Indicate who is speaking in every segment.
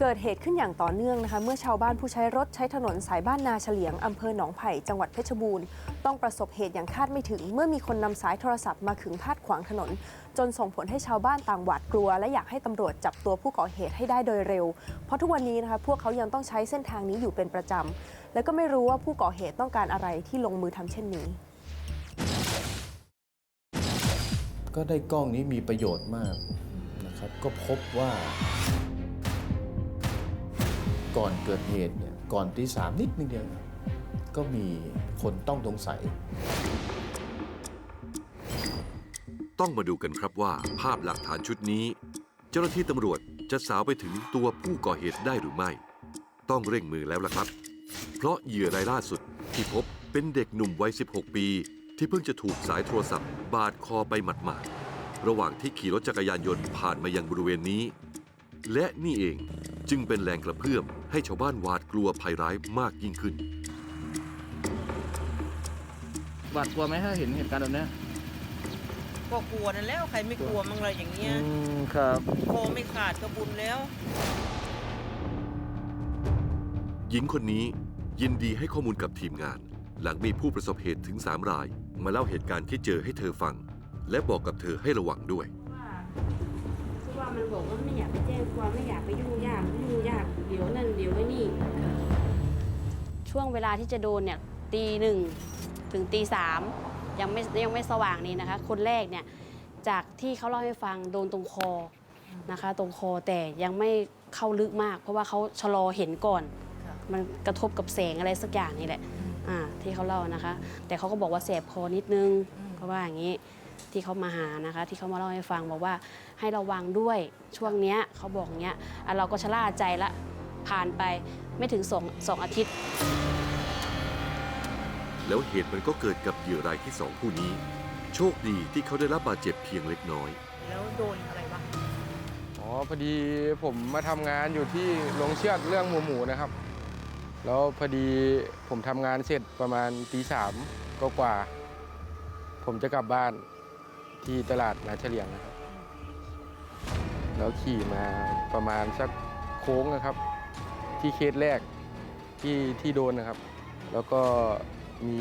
Speaker 1: เกิดเหตุขึ้นอย่างต่อเนื่องนะคะ เมื่อชาวบ้านผู้ใช้รถใช้ถนนสายบ้านนาเฉลียงอำเภอหนองไผ่จังหวัดเพชรบูรณ์ต้องประสบเหตุอย่างคาดไม่ถึง เมื่อมีคนนำสายโทรศัพท์มาขึงพาดขวางถนน จนส่งผลให้ชาวบ้านต่างหวาดกลัว และอยากให้ตำรวจจับตัวผู้ก่อเหตุให้ได้โดยเร็ว เพราะทุกวันนี้นะคะพวกเขายังต้องใช้เส้นทางนี้อยู่เป็นประจำและก็ไม่รู้ว่าผู้ก่อเหตุต้องการอะไรที่ลงมือทำเช่นนี้
Speaker 2: ก็ได้กล้องนี้มีประโยชน์มากนะครับก็พบว่า ก่อนเกิดเหตุเนี่ยก่อนตีสามนิดนึงเดียวก็มีคนต้องสงสัย
Speaker 3: ต้องมาดูกันครับว่าภาพหลักฐานชุดนี้ เจ้าหน้าที่ตำรวจจะสาวไปถึงตัวผู้ก่อเหตุได้หรือไม่ ต้องเร่งมือแล้วล่ะครับ เพราะเหยื่อรายล่าสุดที่พบเป็นเด็กหนุ่มวัย 16 ปี ที่เพิ่งจะถูกสายโทรศัพท์ บาดคอไปหมาดๆระหว่างที่ขี่รถจักรยานยนต์ผ่านมายังบริเวณนี้ และนี่เองจึงเป็นแรงกระเพื่อมให้ชาวบ้านหวาดกลัวภัยร้ายมากยิ่งขึ้น
Speaker 4: หวาดกลัวไหมถ้าเห็นเหตุการณ์แบบเนี้ย
Speaker 5: ก็กลัวนั่นแล้วใครไม่กลัวมั่งอะไรอย่างเงี้ย
Speaker 4: มครับ
Speaker 5: โคไม่ขาดก็บุญแล้ว
Speaker 3: หญิงคนนี้ยินดีให้ข้อมูลกับทีมงาน หลังมีผู้ประสบเหตุถึง 3 ราย มาเล่าเหตุการณ์ที่เจอให้เธอฟัง และบอกกับเธอให้ระวังด้วย
Speaker 6: ว่าคือว่ามันบอกว่าไม่อยากไป แจ้งความไม่อยากไปยุ่งยากยุ่งยากเดี๋ยวนั่นเดี๋ยวไอ้นี่
Speaker 7: ช่วงเวลาที่จะโดนเนี่ยตีหนึ่งถึงตีสามยังไม่ยังไม่สว่างนี่นะคะ คนแรกเนี่ยจากที่เขาเล่าให้ฟังโดนตรงคอนะคะ ตรงคอแต่ยังไม่เข้าลึกมาก เพราะว่าเขาชะลอเห็นก่อน มันกระทบกับแสงอะไรสักอย่างนี่แหละอ่าที่เขาเล่านะคะ แต่เขาก็บอกว่าแสบคอนิดนึงเขาว่าอย่างนี้ ที่เขามาหานะคะ ที่เขามาเล่าให้ฟังบอกว่าให้ระวังด้วยช่วงเนี้ยเขาบอกอย่างเงี้ยอะเราก็ชะล่าใจละผ่านไปไม่ถึงสองสองอาทิตย์
Speaker 3: แล้วเหตุมันก็เกิดกับเหยื่อรายที่สองผู้นี้ โชคดีที่เขาได้รับบาดเจ็บเพียงเล็กน้อย
Speaker 5: แล้วโดนอะไรบ้าง
Speaker 8: อ๋อพอดีผมมาทำงานอยู่ที่โรงเชือดเรื่องหมูหมูนะครับ แล้วพอดีผมทำงานเสร็จประมาณตีสามก็กว่าผมจะกลับบ้าน ที่ตลาดนาเฉลียงนะครับ แล้วขี่มาประมาณสักโค้งนะครับ ที่เคสแรกที่ที่โดนนะครับ แล้วก็มี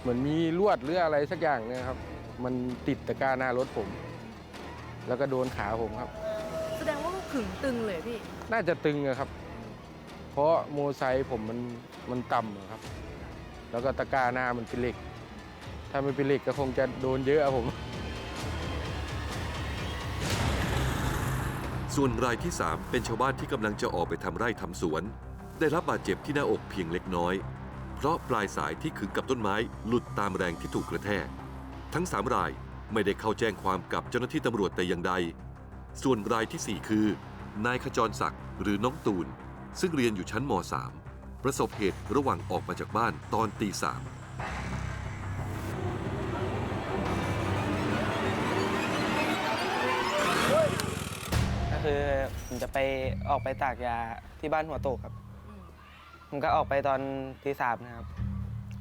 Speaker 8: เหมือนมีลวดหรืออะไรสักอย่างเนี่ยครับ มันติดตะกร้าหน้ารถผม แล้วก็โดนขาผมครับ
Speaker 9: แสดงว่าก็ขึงตึงเลยพี่
Speaker 8: น่าจะตึงอะครับ เพราะโมไซค์ผมมันมันต่ำอะครับ แล้วก็ตะกร้าหน้ามันเป็นเหล็ก ถ้าไม่เป็นเหล็กก็คงจะโดนเยอะอะผม
Speaker 3: ส่วนรายที่ 3 เป็นชาวบ้านที่กำลังจะออกไปทำไร่ทำสวน ได้รับบาดเจ็บที่หน้าอกเพียงเล็กน้อย เพราะปลายสายที่ขึงกับต้นไม้หลุดตามแรงที่ถูกกระแทก ทั้ง 3 รายไม่ได้เข้าแจ้งความกับเจ้าหน้าที่ตำรวจแต่อย่างใด ส่วนรายทีสี่4 คือนายขจรศักดิ์หรือน้องตูน ซึ่งเรียนอยู่ชั้นม .3 ประสบเหตุระหว่างออกมาจากบ้านตอนตีสาม
Speaker 10: คือผมจะไปออกไปตากยาที่บ้านหัวโตกครับ ผมก็ออกไปตอนตีสามนะครับ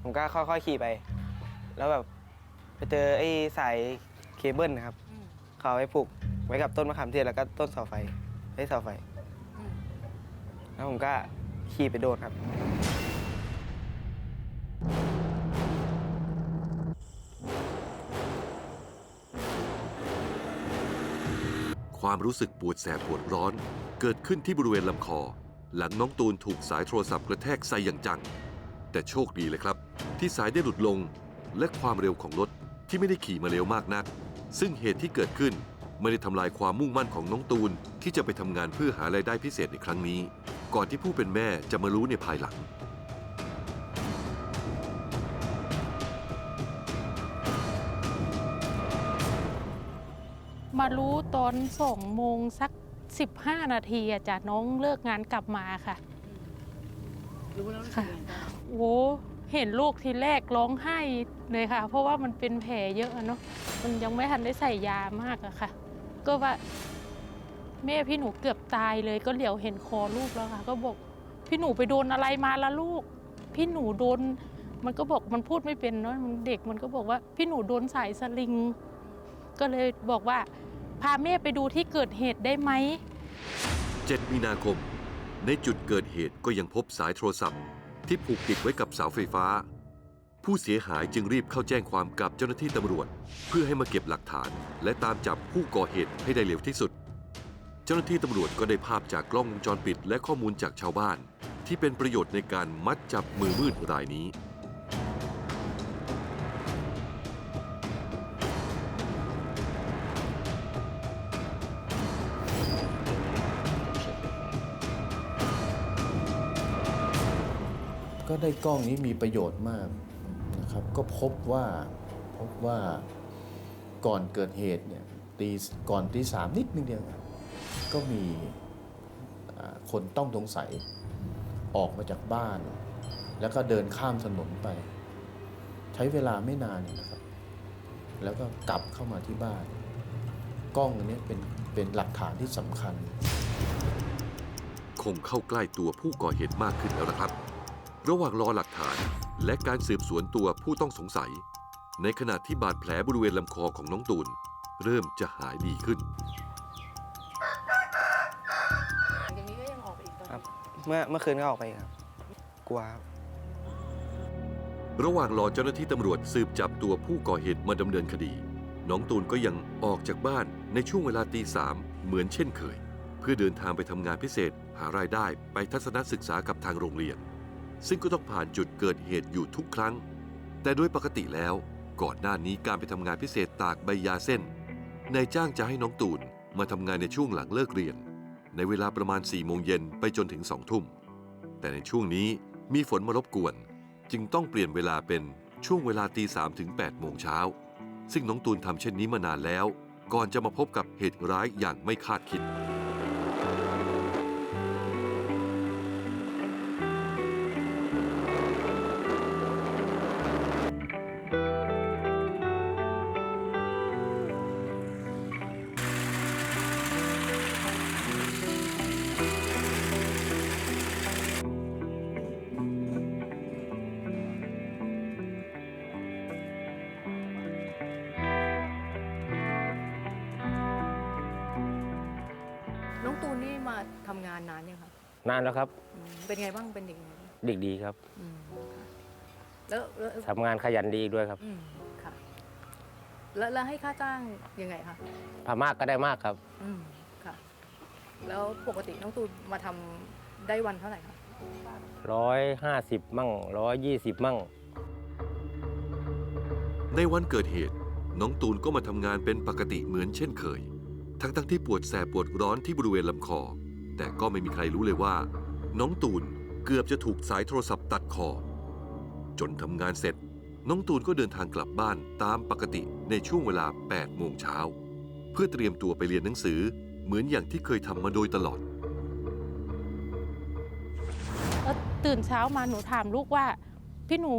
Speaker 10: ผมก็ค่อยๆขี่ไป แล้วแบบไปเจอไอ้สายเคเบิลนะครับ เขาเอาไปผูกไว้กับต้นมะขามเทศแล้วก็ต้นเสาไฟไอ้เสาไฟ แล้วผมก็ขี่ไปโดนครับ
Speaker 3: ความรู้สึกปวดแสบปวดร้อน เกิดขึ้นที่บริเวณลำคอ หลังน้องตูนถูกสายโทรศัพท์กระแทกใส่อย่างจัง แต่โชคดีเลยครับ ที่สายได้หลุดลง และความเร็วของรถที่ไม่ได้ขี่มาเร็วมากนัก ซึ่งเหตุที่เกิดขึ้นไม่ได้ทำลายความมุ่งมั่นของน้องตูนที่จะไปทำงานเพื่อหารายได้พิเศษในครั้งนี้ ก่อนที่ผู้เป็นแม่จะมารู้ในภายหลัง
Speaker 11: มารู้ตอนสองโมงสัก15นาทีอะจ้ะน้องเลิกงานกลับมาค่ะ
Speaker 9: รู้แล้วรู้สึ
Speaker 11: ค่ะ
Speaker 9: กยังไงบ้าง
Speaker 11: โอ้เห็นลูกทีแรกร้องไห้เลยค่ะ เพราะว่ามันเป็นแผลเยอะอะเนาะมันยังไม่ทันได้ใส่ยามากอะค่ะ ก็ว่า แม่พี่หนูเกือบตายเลยก็เหลียวเห็นคอลูกแล้วค่ะ ก็บอกพี่หนูไปโดนอะไรมาละลูก พี่หนูโดน มันก็บอกมันพูดไม่เป็นเนาะมันเด็กมันก็บอกว่า พี่หนูโดนสายสลิง ก็เลยบอกว่าพาแม่ไปดูที่เกิดเหตุได้ไหม
Speaker 3: 7 มีนาคม ในจุดเกิดเหตุก็ยังพบสายโทรศัพท์ ที่ผูกติดไว้กับเสาไฟฟ้า ผู้เสียหายจึงรีบเข้าแจ้งความกับเจ้าหน้าที่ตำรวจ เพื่อให้มาเก็บหลักฐาน และตามจับผู้ก่อเหตุให้ได้เร็วที่สุด เจ้าหน้าที่ตำรวจก็ได้ภาพจากกล้องวงจรปิด และข้อมูลจากชาวบ้าน ที่เป็นประโยชน์ในการมัดจับมือมืดรายนี้
Speaker 2: ได้กล้องนี้มีประโยชน์มากนะครับ ก็พบว่าพบว่าก่อนเกิดเหตุเนี่ยตีก่อนตีสามนิดนึงเดียว ก็มีคนต้องสงสัยออกมาจากบ้าน แล้วก็เดินข้ามถนนไป ใช้เวลาไม่นานนะครับ แล้วก็กลับเข้ามาที่บ้าน กล้องอันนี้เป็นเป็นหลักฐานที่สำคัญ
Speaker 3: คงเข้าใกล้ตัวผู้ก่อเหตุมากขึ้นแล้วนะครับ ระหว่างรอหลักฐานและการสืบสวนตัวผู้ต้องสงสัย ในขณะที่บาดแผลบริเวณลำคอของน้องตูน เริ่มจะหายดีขึ้น
Speaker 9: อย่างนี้ก็ยังออกไปอีกตอน
Speaker 10: ครับ เมื่อเมื่อคืนก็ออกไปครับ กลัวครับ
Speaker 3: ระหว่างรอเจ้าหน้าที่ตำรวจสืบจับตัวผู้ก่อเหตุมาดำเนินคดี น้องตูนก็ยังออกจากบ้านในช่วงเวลาตีสามเหมือนเช่นเคย เพื่อเดินทางไปทำงานพิเศษ หารายได้ไปทัศนศึกษากับทางโรงเรียน ซึ่งก็ต้องผ่านจุดเกิดเหตุอยู่ทุกครั้ง แต่โดยปกติแล้วก่อนหน้านี้การไปทำงานพิเศษตากใบยาเส้นนายจ้างจะให้น้องตูนมาทำงานในช่วงหลังเลิกเรียน ในเวลาประมาณ4ี่โมงเย็นไปจนถึงสองทุ่ม แต่ในช่วงนี้มีฝนมารบกวน จึงต้องเปลี่ยนเวลาเป็นช่วงเวลาตีสามถึง8โมงเช้า ซึ่งน้องตูนทำเช่นนี้มานานแล้ว ก่อนจะมาพบกับเหตุร้ายอย่างไม่คาดคิด
Speaker 9: น้องตูนนี่มาทำงานนานยังคะ
Speaker 12: นานแล้วครับ
Speaker 9: อืมเป็นไงบ้างเป็นเด็กยังไงบ้าง
Speaker 12: เด็กดีครับ
Speaker 9: อืมค่ะแล้วแล้ว
Speaker 12: ทำงานขยันดีอีกด้วยครับ
Speaker 9: อืมค่ะแล้วแล้วให้ค่าจ้างยังไงคะ
Speaker 12: พามากก็ได้มากครับ
Speaker 9: อืมค่ะ แล้วปกติน้องตูนมาทำได้วันเท่าไหร่คะ
Speaker 12: ร้อยห้าสิบมั่งร้อยยี่สิบมั่ง
Speaker 3: ในวันเกิดเหตุ น้องตูนก็มาทำงานเป็นปกติเหมือนเช่นเคย ทั้งๆที่ปวดแสบปวดร้อนที่บริเวณลำคอ แต่ก็ไม่มีใครรู้เลยว่า น้องตูนเกือบจะถูกสายโทรศัพท์ตัดคอ จนทำงานเสร็จ น้องตูนก็เดินทางกลับบ้านตามปกติในช่วงเวลา 8 โมงเช้า เพื่อเตรียมตัวไปเรียนหนังสือเหมือนอย่างที่เคยทำมาโดยตลอด
Speaker 11: แล้วตื่นเช้ามาหนูถามลูกว่า พี่หนู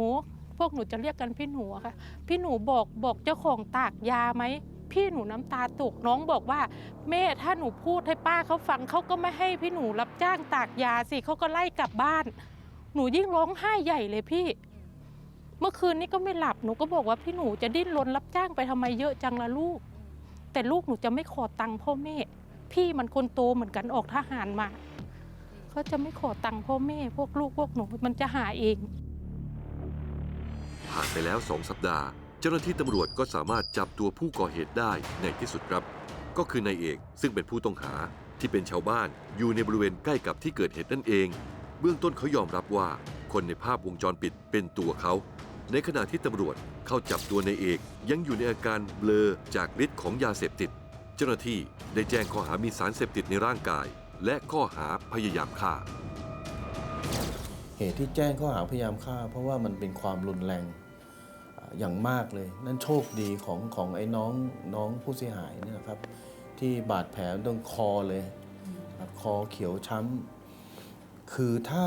Speaker 11: พวกหนูจะเรียกกันพี่หนูอะค่ะ พี่หนูบอกบอกเจ้าของตากยาไหม พี่หนูน้ำตาตกน้องบอกว่า แม่ถ้าหนูพูดให้ป้าเขาฟังเขาก็ไม่ให้พี่หนูรับจ้างตากยาสิเขาก็ไล่กลับบ้าน หนูยิ่งร้องไห้ใหญ่เลยพี่ เมื่อคืนนี้ก็ไม่หลับหนูก็บอกว่าพี่หนูจะดิ้นรนรับจ้างไปทำไมเยอะจังละลูก แต่ลูกหนูจะไม่ขอตังค์พ่อแม่ พี่มันคนโตเหมือนกันออกทหารมาเขาจะไม่ขอตังค์พ่อแม่ พวกลูกพวกหนูมันจะหาเอง
Speaker 3: ผ่านไปแล้วสองสัปดาห์ เจ้าหน้าที่ตำรวจก็สามารถจับตัวผู้ก่อเหตุได้ในที่สุดครับ ก็คือนายเอกซึ่งเป็นผู้ต้องหาที่เป็นชาวบ้านอยู่ในบริเวณใกล้กับที่เกิดเหตุนั่นเอง เบื้องต้นเขายอมรับว่าคนในภาพวงจรปิดเป็นตัวเขา ในขณะที่ตำรวจเข้าจับตัวนายเอกยังอยู่ในอาการเบลอจากฤทธิ์ของยาเสพติด เจ้าหน้าที่ได้แจ้งข้อหามีสารเสพติดในร่างกาย และข้อหาพยายามฆ่า
Speaker 2: เหตุที่แจ้งข้อหาพยายามฆ่า เพราะว่ามันเป็นความรุนแรง อย่างมากเลย นั่นโชคดีของของไอ้น้องน้องผู้เสียหายเนี่ยนะครับ ที่บาดแผลตรงคอเลยครับคอเขียวช้ำคือถ้า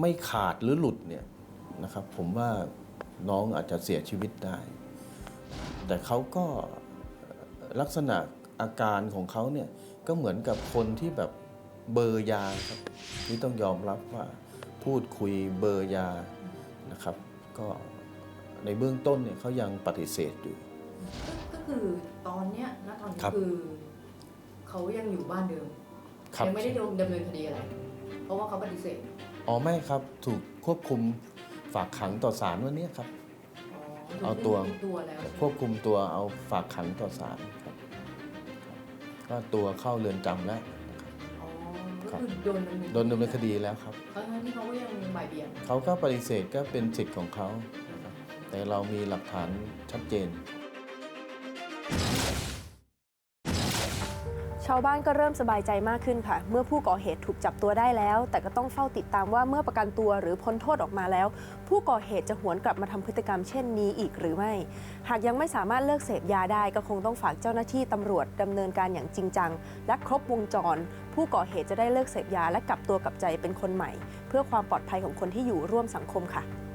Speaker 2: ไม่ขาดหรือหลุดเนี่ยนะครับ ผมว่าน้องอาจจะเสียชีวิตได้ แต่เขาก็ลักษณะอาการของเขาเนี่ยก็เหมือนกับคนที่แบบเบอร์ยาครับนี่ต้องยอมรับว่าพูดคุยเบอร์ยานะครับ ก็ ในเบื้องต้นเนี่ยเขายังปฏิเสธอยู่
Speaker 9: ก็คือตอนเนี้ยณตอนนี้
Speaker 2: ครับ
Speaker 9: คือเขายังอยู่บ้านเดิม
Speaker 2: ครับ
Speaker 9: ยังไม่ได้โดนดำเนินคดีอะไร เพราะว่าเขาปฏิเสธ
Speaker 2: อ๋อไม่ครับถูกควบคุมฝากขังต่อศาลวันนี้ครับ
Speaker 9: อ๋อ
Speaker 2: เอาตัว
Speaker 9: ถูกตัวแล้ว
Speaker 2: ควบคุมตัวเอาฝากขังต่อศาลครับก็ตัวเข้าเรือนจำแล้ว
Speaker 9: อ๋อ
Speaker 2: ครั
Speaker 9: ก็
Speaker 2: บ
Speaker 9: คือโดนดำเนิน
Speaker 2: โดนดำเนินคดีแล้วครับ
Speaker 9: ทั้งๆที่เขาก็ยังบ่ายเบี่ยง
Speaker 2: เขาก็ปฏิเสธก็เป็นสิทธิ์ของเขานะครับ แต่เรามีหลักฐานชัดเจน
Speaker 1: ชาวบ้านก็เริ่มสบายใจมากขึ้นค่ะ เมื่อผู้ก่อเหตุถูกจับตัวได้แล้ว แต่ก็ต้องเฝ้าติดตามว่าเมื่อประกันตัวหรือพ้นโทษออกมาแล้ว ผู้ก่อเหตุจะหวนกลับมาทำพฤติกรรมเช่นนี้อีกหรือไม่ หากยังไม่สามารถเลิกเสพยาได้ก็คงต้องฝากเจ้าหน้าที่ตำรวจดำเนินการอย่างจริงจัง และครบวงจร ผู้ก่อเหตุจะได้เลิกเสพยาและกลับตัวกลับใจเป็นคนใหม่ เพื่อความปลอดภัยของคนที่อยู่ร่วมสังคมค่ะ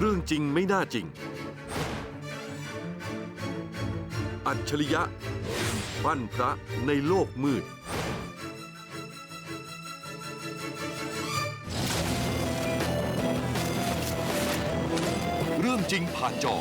Speaker 3: เรื่องจริงไม่น่าจริง อัจฉริยะปั้นพระในโลกมืด เรื่องจริงผ่านจอ